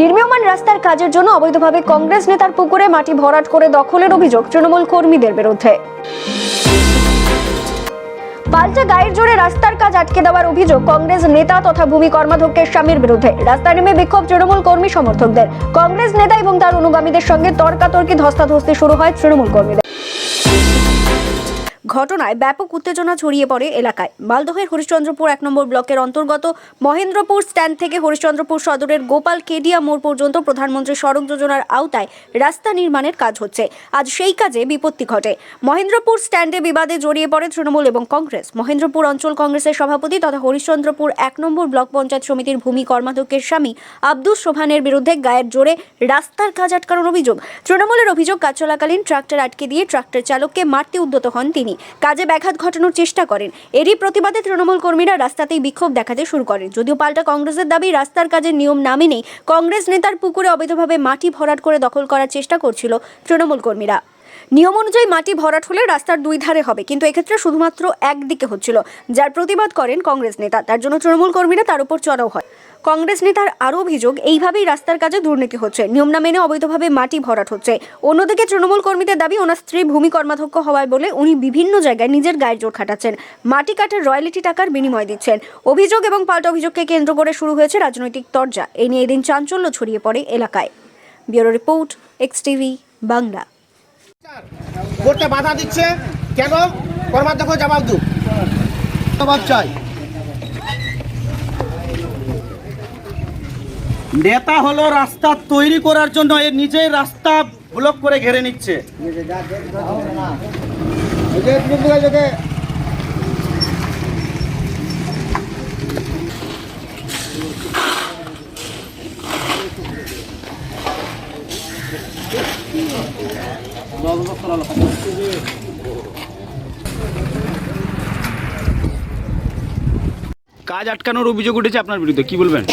নির্মীয়মান রাস্তার কাজের জন্য অবৈধভাবে কংগ্রেস নেতার পুকুরে মাটি ভরাট করে দখলের অভিযোগ তৃণমূল কর্মীদের বিরুদ্ধে। পাল্টা গায়ের জোরে রাস্তার কাজ আটকে দেওয়ার অভিযোগ কংগ্রেস নেতা তথা ভূমি কর্মাধ্যক্ষের স্বামীর বিরুদ্ধে। রাস্তায় নেমে বিক্ষোভ তৃণমূল কর্মী সমর্থকদের। কংগ্রেস নেতা এবং তার অনুগামীদের সঙ্গে তর্কাতর্কি ধস্তাধস্তি শুরু হয় তৃণমূল কর্মীদের। ঘটনায় ব্যাপক উত্তেজনা ছড়িয়ে পড়ে এলাকায়। মালদহের হরিশ্চন্দ্রপুর এক নম্বর ব্লকের অন্তর্গত মহেন্দ্রপুর স্ট্যান্ড থেকে হরিশ্চন্দ্রপুর সদরের গোপাল কেডিয়া মোড় পর্যন্ত প্রধানমন্ত্রী সড়ক যোজনার আওতায় রাস্তা নির্মাণের কাজ হচ্ছে। আজ সেই কাজে বিপত্তি ঘটে। মহেন্দ্রপুর স্ট্যান্ডে বিবাদে জড়িয়ে পড়ে তৃণমূল এবং কংগ্রেস। মহেন্দ্রপুর অঞ্চল কংগ্রেসের সভাপতি তথা হরিশ্চন্দ্রপুর এক নম্বর ব্লক পঞ্চায়েত সমিতির ভূমি কর্মাধ্যক্ষের স্বামী আব্দুস সোভানের বিরুদ্ধে গায়ের জোরে রাস্তার কাজ আটকানোর অভিযোগ। তৃণমূলের অভিযোগ কাজ চলাকালীন ট্রাক্টর আটকে দিয়ে ট্রাক্টর চালককে মারতে উদ্যত হন তিনি। কাজে ব্যাঘাত ঘটানোর চেষ্টা করেন। এরই প্রতিবাদে তৃণমূল কর্মীরা রাস্তাতেই বিক্ষোভ দেখাতে শুরু করেন। যদিও পাল্টা কংগ্রেসের দাবি, রাস্তার কাজের নিয়ম না মেনেই কংগ্রেস নেতার পুকুরে অবৈধভাবে মাটি ভরাট করে দখল করার চেষ্টা করছিল তৃণমূল কর্মীরা। নিয়ম অনুযায়ী মাটি ভরাট হলে রাস্তার দুই ধারে হবে, কিন্তু এক্ষেত্রে শুধুমাত্র একদিকে হচ্ছিল, যার প্রতিবাদ করেন কংগ্রেস নেতা। তার জন্য তৃণমূল কর্মীরা তার উপর চড়াও হয়। কংগ্রেস নেতার আরও অভিযোগ, এইভাবেই রাস্তার কাজে দুর্নীতি হচ্ছে। নিয়ম না মেনে অবৈধভাবে মাটি ভরাট হচ্ছে। অন্যদিকে তৃণমূল কর্মীদের দাবি, ওনার স্ত্রী ভূমি কর্মাধ্যক্ষ হওয়ায় বলে উনি বিভিন্ন জায়গায় নিজের গায়ের জোর খাটাচ্ছেন। মাটি কাটার রয়্যালিটি টাকার বিনিময় দিচ্ছেন। অভিযোগ এবং পাল্টা অভিযোগকে কেন্দ্র করে শুরু হয়েছে রাজনৈতিক তরজা। এ নিয়ে এদিন চাঞ্চল্য ছড়িয়ে পড়ে এলাকায়। Bureau report, X TV, Bangla. বাধা দিচ্ছে, কেন? কর্মাধ্যক্ষ জবাব দু। চাই। নেতা হলো রাস্তা তৈরি করার জন্য এর নিজেই রাস্তা ব্লক করে ঘেরে নিচ্ছে। কাজ আটকানোর অভিযোগ উঠেছে আপনার বিরুদ্ধে, কি বলবেন?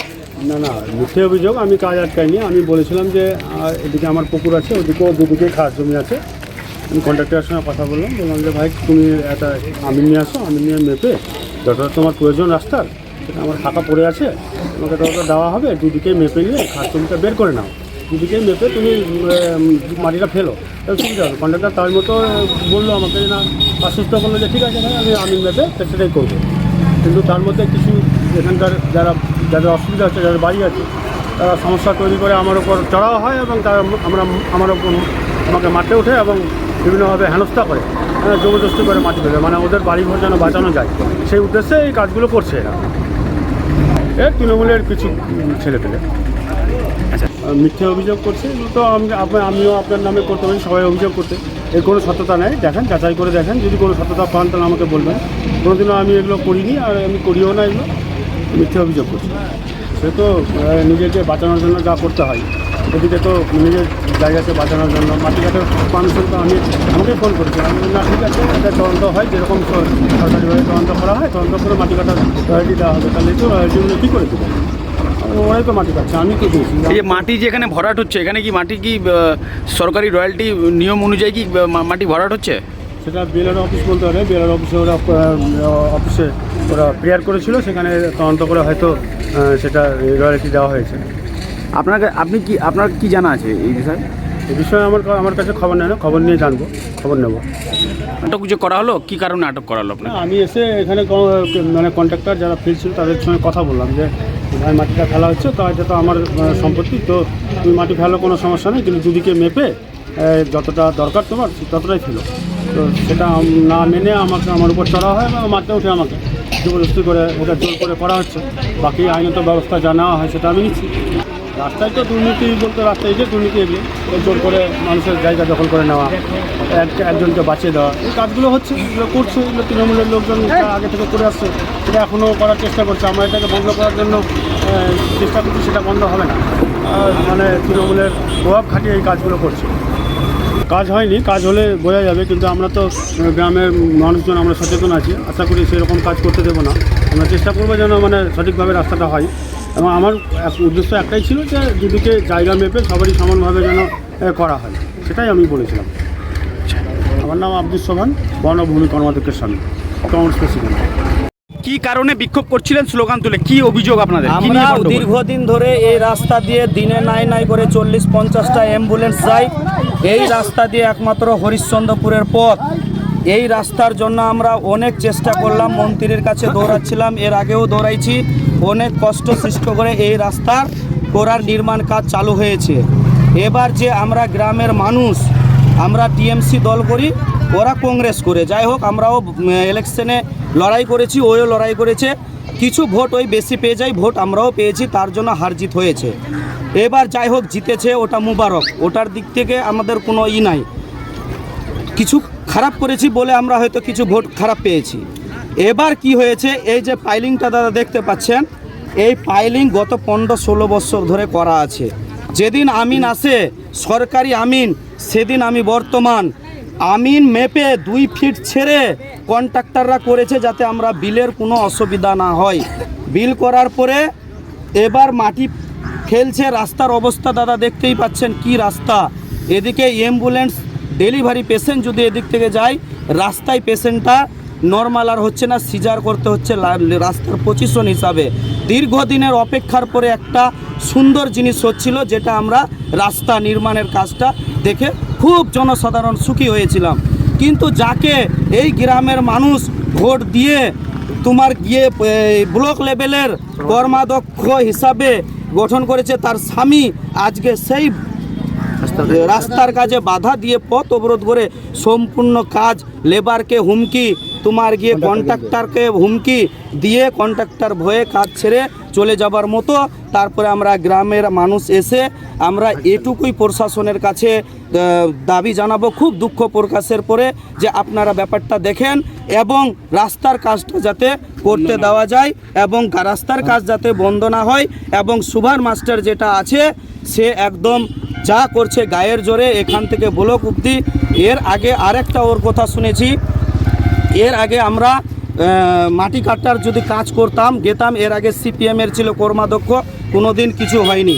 না না, মিথ্যে অভিযোগ, আমি কাজ আটকাইনি। আমি বলেছিলাম যে এদিকে আমার পুকুর আছে, ওদিকেও দুদিকে খাস জমি আছে। আমি কন্ট্রাক্টরের সঙ্গে কথা বললাম বললাম যে, ভাই, তুমি একটা আমিন নিয়ে আসো আমিন নিয়ে মেপে, যতটা তোমার প্রয়োজন রাস্তার, সেটা আমার ফাঁকা পড়ে আছে, তোমাকে ততটা দেওয়া হবে, দুদিকে মেপে নিয়ে খাস জমিটা বের করে নাও। দুদিকে মেপে তুমি মাটিটা ফেলো। তাহলে সুবিধা হবে। কন্ট্রাক্টর তার মতো বলল আমাকে না। আশ্বস্ত করল যে, ঠিক আছে ভাই, আমি আমিন মেপে, সেটাই করব। কিন্তু তার মধ্যে কিছু এখানকার যারা যাদের অসুবিধা আছে যাদের বাড়ি আছে তারা সমস্যা তৈরি করে আমার উপর চড়াও হয় এবং তারা আমরা আমার আমাকে মাঠে ওঠে এবং বিভিন্নভাবে হেনস্থা করে হ্যাঁ, জবরদস্তি করে মাটি ফেলে মানে ওদের বাড়ি ঘর যেন বাঁচানো যায়। সেই উদ্দেশ্যে এই কাজগুলো করছে এরা। এর তৃণমূলের কিছু ছেলে পেলে আচ্ছা। মিথ্যে অভিযোগ করছে তো আমি আমিও আপনার নামে করতে পারি সবাই অভিযোগ করতে এর কোনো সত্যতা নেই দেখেন যাচাই করে দেখেন যদি কোনো সত্যতা পান তাহলে আমাকে বলবেন। কোনোদিনও আমি এগুলো করিনি আর আমি করিও না এগুলো। মিথ্যে অভিযোগ করছি। সে তো নিজেকে বাঁচানোর জন্য যা করতে হয়, এদিকে তো নিজের জায়গাকে বাঁচানোর জন্য মাটি কাটার মানুষের তো আমি আমাকে ফোন করেছি। আমি না ঠিক আছে এটা তদন্ত হয়, যেরকম সরকারিভাবে তদন্ত করা হয়, তদন্ত করে মাটি কাটার রয়্যালটি দেওয়া হবে। তাহলে তো রয়্যালটিগুলো কী করে দেবো? ওরাই তো মাটি কাটছে, আমি তো দিয়েছি এই যে মাটি যেখানে ভরাট হচ্ছে, এখানে কি মাটি কি সরকারি রয়্যালটি নিয়ম অনুযায়ী কি মাটি ভরাট হচ্ছে? সেটা বিএলআর অফিস বলতে পারে। বিএলআর অফিসে ওরা অফিসে ওরা প্রেয়ার করেছিল। সেখানে তদন্ত করে হয়তো সেটা রয়্যালিটি দেওয়া হয়েছে। আপনাকে আপনি কি আপনার কি জানা আছে এই বিষয়ে? এই বিষয়ে আমার আমার কাছে খবর নেয় না খবর নিয়ে জানব খবর নেব। আটক যে করা হলো কি কারণে আটক করা হলো আপনার আমি এসে এখানে মানে কন্ট্রাক্টর যারা ফিল্ড ছিল তাদের সঙ্গে কথা বললাম যে ভাই মাটিটা ফেলা হচ্ছে তো এটা তো আমার সম্পত্তি তো তুমি মাটি ফেলো কোনো সমস্যা নেই কিন্তু দুদিকে মেপে যতটা দরকার তোমার ততটাই ফেলো। তো সেটা না মেনে আমাকে আমার উপর চড়া হয় এবং মারতে উঠে আমাকে। জবরদস্তি করে ওটা জোর করে করা হচ্ছে। বাকি আইনত ব্যবস্থা যা নেওয়া হয় সেটা আমি নিচ্ছি। রাস্তায় তো দুর্নীতি বলতে রাস্তায় যে দুর্নীতি এগুলো জোর করে মানুষের জায়গা দখল করে নেওয়া, এক- একজনকে বাঁচিয়ে দেওয়া, এই কাজগুলো হচ্ছে, এগুলো করছে, এগুলো তৃণমূলের লোকজন আগে থেকে করে আসছে, সেটা এখনও করার চেষ্টা করছে। আমরা এটাকে বন্ধ করার জন্য চেষ্টা করছি, সেটা বন্ধ হবে না। মানে তৃণমূলের প্রভাব খাটিয়ে এই কাজগুলো করছে। কাজ হয়নি কাজ হলে বোঝা যাবে কিন্তু আমরা তো গ্রামের মানুষজন আমরা সচেতন আছি। আশা করি সেরকম কাজ করতে দেবো না। আমরা চেষ্টা করব যেন মানে সঠিকভাবে রাস্তাটা হয়। এবং আমার এক- উদ্দেশ্য একটাই ছিল যে দুদিকে জায়গা মেপে সবারই সমানভাবে যেন করা হয়। সেটাই আমি বলেছিলাম। আমার নাম আব্দুল সোহান বনভূমি কর্মাধ্যক্ষের স্বামী। কংগ্রেস প্রেসিডেন্ট। কি কারণে বিক্ষোভ করছিলেন স্লোগান তুলে? কি অভিযোগ আপনাদের? আমরা দীর্ঘদিন ধরে এই রাস্তা দিয়ে দিনে নাই নাই করে চল্লিশ পঞ্চাশটা অ্যাম্বুলেন্স যায় এই রাস্তা দিয়ে একমাত্র হরিশ্চন্দ্রপুরের পথ। এই রাস্তার জন্য আমরা অনেক চেষ্টা করলাম, মন্ত্রীর কাছে দৌড়াচ্ছিলাম, এর আগেও দৌড়াইছি। অনেক কষ্ট সৃষ্ট করে এই রাস্তার করার নির্মাণ কাজ চালু হয়েছে। এবার যে আমরা গ্রামের মানুষ, আমরা টিএমসি দল করি, ওরা কংগ্রেস করে। যাই হোক, আমরাও ইলেকশনে লড়াই করেছি ওও লড়াই করেছে। কিছু ভোট ওই বেশি পেয়ে যায়, ভোট আমরাও পেয়েছি, তার জন্য হার জিত হয়েছে। এবার যাই হোক, জিতেছে ওটা মুবারক। ওটার দিক থেকে আমাদের কোনো ই নাই। কিছু খারাপ করেছি বলে আমরা হয়তো কিছু ভোট খারাপ পেয়েছি। এবার কি হয়েছে, এই যে পাইলিংটা দাদা দেখতে পাচ্ছেন, এই পাইলিং গত পনেরো ষোলো বছর ধরে করা আছে। যেদিন আমিন আসে, সরকারি আমিন, সেদিন আমি বর্তমান আমিন মেপে দুই ফিট ছেড়ে কন্ট্রাক্টররা করেছে যাতে আমরা বিলের কোনো অসুবিধা না হয়। বিল করার পরে এবার মাটি ফেলছে, রাস্তার অবস্থা দাদা দেখতেই পাচ্ছেন কি রাস্তা। এদিকে অ্যাম্বুলেন্স ডেলিভারি পেশেন্ট যদি এদিক থেকে যায়, রাস্তায় পেশেন্টটা নর্মাল আর হচ্ছে না সিজার করতে হচ্ছে রাস্তার পজিশন হিসাবে। দীর্ঘদিনের অপেক্ষার পরে একটা সুন্দর জিনিস হচ্ছিল, যেটা আমরা রাস্তা নির্মাণের কাজটা দেখে খুব জনসাধারণ সুখী হয়েছিলাম। কিন্তু যাকে এই গ্রামের মানুষ ভোট দিয়ে তোমার গিয়ে ব্লক লেভেলের কর্মাধ্যক্ষ হিসাবে গঠন করেছে, তার স্বামী আজকে সেই রাস্তার কাজে বাধা দিয়ে পথ অবরোধ করে সম্পূর্ণ কাজ লেবারকে হুমকি তোমার গিয়ে কন্ট্রাক্টরকে হুমকি দিয়ে কন্ট্রাক্টর ভয়ে কাজ ছেড়ে চলে যাবার মতো। তারপরে আমরা গ্রামের মানুষ এসে আমরা এটুকুই প্রশাসনের কাছে দাবি জানাব খুব দুঃখ প্রকাশের পরে যে আপনারা ব্যাপারটা দেখেন এবং রাস্তার কাজটা যাতে করতে দেওয়া যায় এবং রাস্তার কাজ যাতে বন্ধ না হয় এবং সুভার মাস্টার যেটা আছে সে একদম যা করছে গায়ের জোরে এখান থেকে ব্লক অব্দি এর আগে আরেকটা ওর কথা শুনেছি। এর আগে আমরা মাটি কাটার যদি কাজ করতাম, গেতাম, এর আগে সিপিএমের ছিল কর্মাধ্যক্ষ কোনো দিন কিছু হয়নি।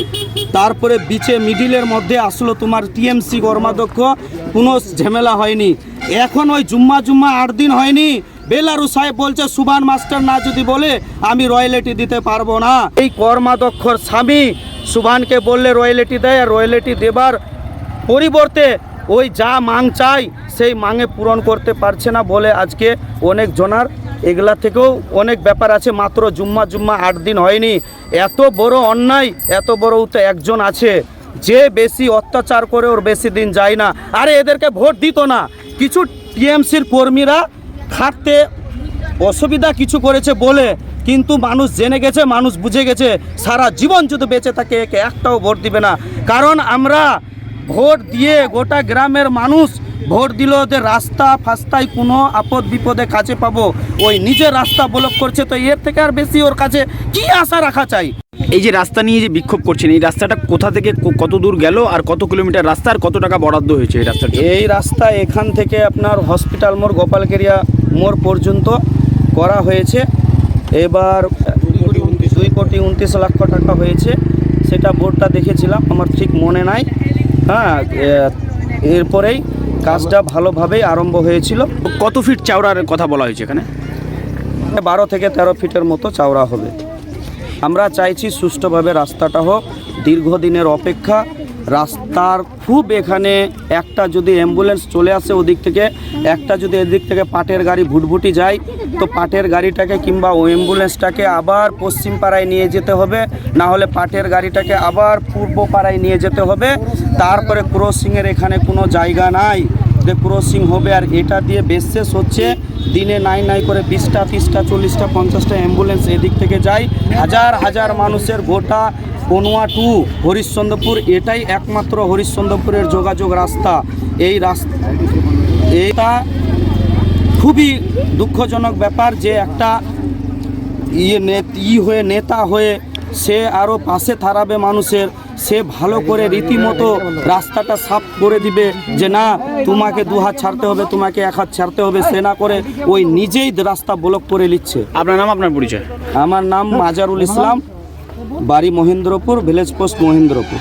তারপরে বিচে মিডিলের মধ্যে আসলো তোমার টিএমসি কর্মাধ্যক্ষ, কোনো ঝামেলা হয়নি। এখন ওই জুম্মা জুম্মা আট দিন হয়নি। বেলারু সাহেব বলছে সুবান মাস্টার না যদি বলে, আমি রয়্যালিটি দিতে পারব না। এই কর্মাধ্যক্ষর স্বামী সুভানকে বললে রয়্যালিটি দেয় আর রয়্যালিটি দেবার পরিবর্তে ওই যা মাং চাই সেই মাঙে পূরণ করতে পারছে না বলে আজকে অনেক জনার এগুলা থেকেও অনেক ব্যাপার আছে। মাত্র জুম্মা জুম্মা আট দিন হয়নি। এত বড় অন্যায়, এত বড় তো একজন আছে যে বেশি অত্যাচার করে ওর বেশি দিন যায় না। আরে এদেরকে ভোট দিত না। কিছু টিএমসির কর্মীরা খাটতে অসুবিধা কিছু করেছে বলে কিন্তু মানুষ জেনে গেছে মানুষ বুঝে গেছে সারা জীবন যদি বেঁচে থাকে একে একটাও ভোট দিবে না। কারণ আমরা ভোট দিয়ে গোটা গ্রামের মানুষ ভোট দিল যে রাস্তা ফাস্তায় কোনো আপদ বিপদে কাছে পাবো ওই নিজের রাস্তা ব্লক করছে তো এর থেকে আর বেশি ওর কাছে কি আশা রাখা চাই? এই যে রাস্তা নিয়ে যে বিক্ষোভ করছেন এই রাস্তাটা কোথা থেকে কত দূর গেল আর কত কিলোমিটার রাস্তা আর কত টাকা বরাদ্দ হয়েছে এই রাস্তাটা এই রাস্তা এখান থেকে আপনার হসপিটাল মোড় গোপালকেরিয়া মোড় পর্যন্ত করা হয়েছে। এবার দুই কোটি উনত্রিশ লক্ষ টাকা হয়েছে। সেটা বোর্ডটা দেখেছিলাম আমার ঠিক মনে নাই। হ্যাঁ এরপরেই কাজটা ভালোভাবেই আরম্ভ হয়েছিল। কত ফিট চাওড়ার কথা বলা হয়েছে এখানে? বারো থেকে তেরো ফিটের মতো চওড়া হবে। আমরা চাইছি সুষ্ঠুভাবে রাস্তাটা হোক দীর্ঘদিনের অপেক্ষা রাস্তার খুব এখানে, একটা যদি অ্যাম্বুলেন্স চলে আসে ওদিক থেকে, একটা যদি এদিক থেকে পাটের গাড়ি ভুটভুটি যায়, তো পাটের গাড়িটাকে কিংবা ওই অ্যাম্বুলেন্সটাকে আবার পশ্চিম পাড়ায় নিয়ে যেতে হবে, না হলে পাটের গাড়িটাকে আবার পূর্ব পাড়ায় নিয়ে যেতে হবে। তারপরে ক্রসিংয়ের এখানে কোনো জায়গা নাই। যে ক্রসিং হবে আর এটা দিয়ে বেশেষ হচ্ছে। দিনে নাই নাই করে বিশটা তিরিশটা চল্লিশটা, পঞ্চাশটা অ্যাম্বুলেন্স এদিক থেকে যায়। হাজার হাজার মানুষের গোটা কনুয়া টু হরিশ্চন্দ্রপুর এটাই একমাত্র হরিশ্চন্দ্রপুরের যোগাযোগ রাস্তা। এই রাস্তা এটা খুবই দুঃখজনক ব্যাপার যে একটা ইয়ে ই হয়ে নেতা হয়ে সে আরও পাশে থারাবে মানুষের সে ভালো করে রীতিমতো রাস্তাটা সাফ করে দিবে যে না তোমাকে দু হাত ছাড়তে হবে তোমাকে এক হাত ছাড়তে হবে সে না করে ওই নিজেই রাস্তা ব্লক করে নিচ্ছে। আপনার নাম আপনার পরিচয়? আমার নাম মাজারুল ইসলাম। বাড়ি মহেন্দ্রপুর ভিলেজ পোস্ট মহেন্দ্রপুর।